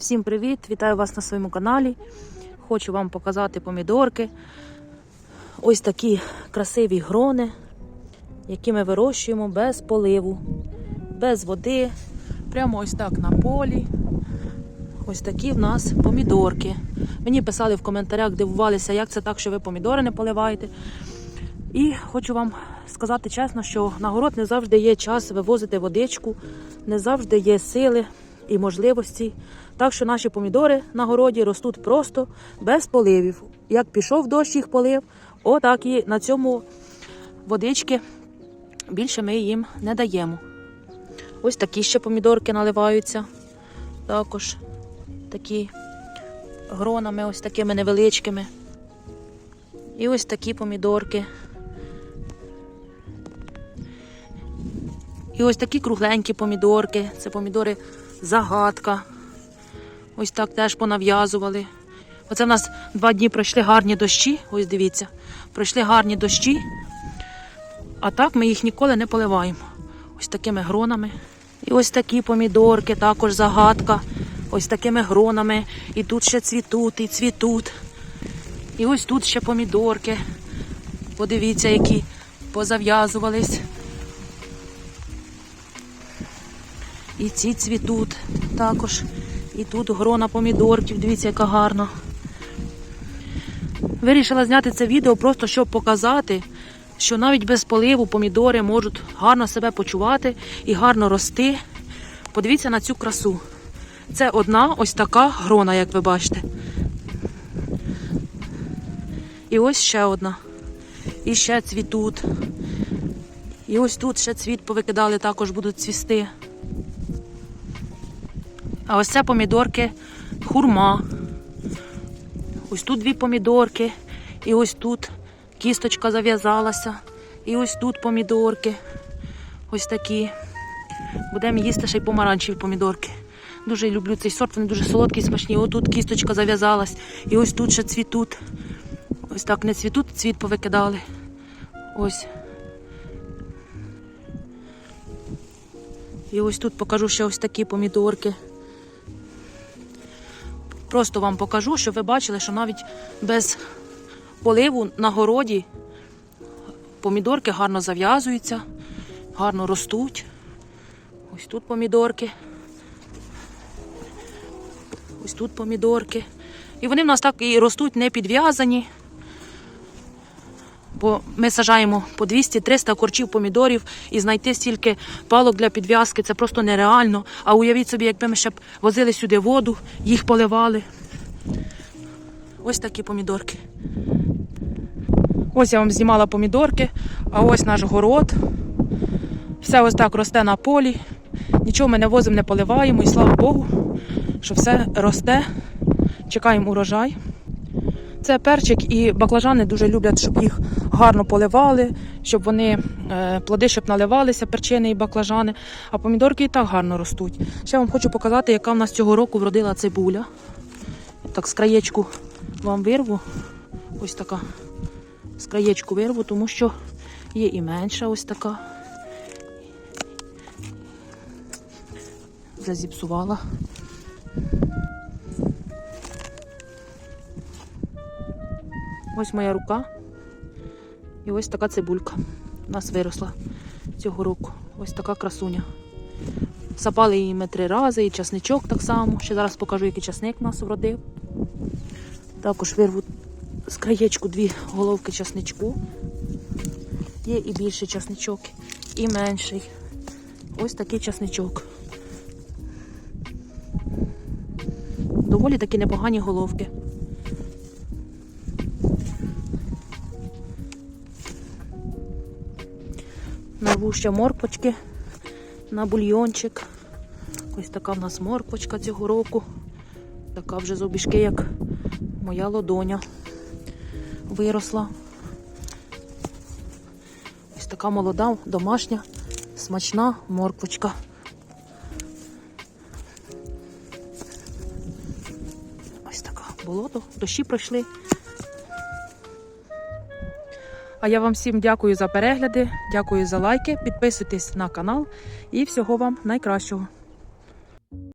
Всім привіт! Вітаю вас на своєму каналі. Хочу вам показати помідорки. Ось такі красиві грони, які ми вирощуємо без поливу, без води. Прямо ось так на полі. Ось такі в нас помідорки. Мені писали в коментарях, дивувалися, як це так, що ви помідори не поливаєте. І хочу вам сказати чесно, що на город не завжди є час вивозити водичку, не завжди є сили і можливості. Так що наші помідори на городі ростуть просто без поливів. Як пішов дощ їх полив, отак і на цьому водички більше ми їм не даємо. Ось такі ще помідорки наливаються. Також такі гронами, ось такими невеличкими. І ось такі помідорки. І ось такі кругленькі помідорки. Це помідори загадка. Ось так теж понав'язували. Оце в нас два дні пройшли гарні дощі. Ось дивіться, пройшли гарні дощі. А так ми їх ніколи не поливаємо. Ось такими гронами. І ось такі помідорки, також загадка. Ось такими гронами. І тут ще цвітуть, і цвітуть. І ось тут ще помідорки. Подивіться, які позав'язувались. І ці цвітуть також. І тут грона помідорків. Дивіться, яка гарна. Вирішила зняти це відео просто щоб показати, що навіть без поливу помідори можуть гарно себе почувати і гарно рости. Подивіться на цю красу. Це одна ось така грона, як ви бачите. І ось ще одна. І ще цвітуть. І ось тут ще цвіт повикидали, також будуть цвісти. А ось це помідорки хурма. Ось тут дві помідорки. І ось тут кісточка зав'язалася. І ось тут помідорки. Ось такі. Будемо їсти ще й помаранчеві помідорки. Дуже люблю цей сорт, вони дуже солодкі, смачні. Ось тут кісточка зав'язалась. І ось тут ще цвітуть. Ось так не цвітуть, цвіт повикидали. Ось. І ось тут покажу ще ось такі помідорки. Просто вам покажу, щоб ви бачили, що навіть без поливу на городі помідорки гарно зав'язуються, гарно ростуть. Ось тут помідорки. Ось тут помідорки. І вони в нас так і ростуть не підв'язані. Бо ми сажаємо по 200-300 корчів помідорів і знайти стільки палок для підв'язки це просто нереально. А уявіть собі, якби ми ще б возили сюди воду, їх поливали. Ось такі помідорки. Ось я вам знімала помідорки, а ось наш город. Все ось так росте на полі. Нічого ми не возимо, не поливаємо, і слава Богу, що все росте. Чекаємо урожай. Це перчик і баклажани дуже люблять, щоб їх гарно поливали, щоб вони е, плоди щоб наливалися, перчини і баклажани. А помідорки і так гарно ростуть. Ще вам хочу показати, яка в нас цього року вродила цибуля. Так, з краєчку вам вирву. Ось така. З краєчку вирву, тому що є і менша ось така. Зазіпсувала. Ось моя рука. І ось така цибулька. У нас виросла цього року. Ось така красуня. Сапали її ми три рази, і часничок так само. Ще зараз покажу, який часник у нас вродив. Також вирву з краєчку дві головки часничку. Є і більший часничок, і менший. Ось такий часничок. Доволі такі непогані головки. Нарву ще морквочки на бульйончик. Ось така в нас морквочка цього року. Така вже з як моя лодоня виросла. Ось така молода, домашня, смачна морквочка. Ось така болото, дощі пройшли. А я вам всім дякую за перегляди, дякую за лайки. Підписуйтесь на канал і всього вам найкращого.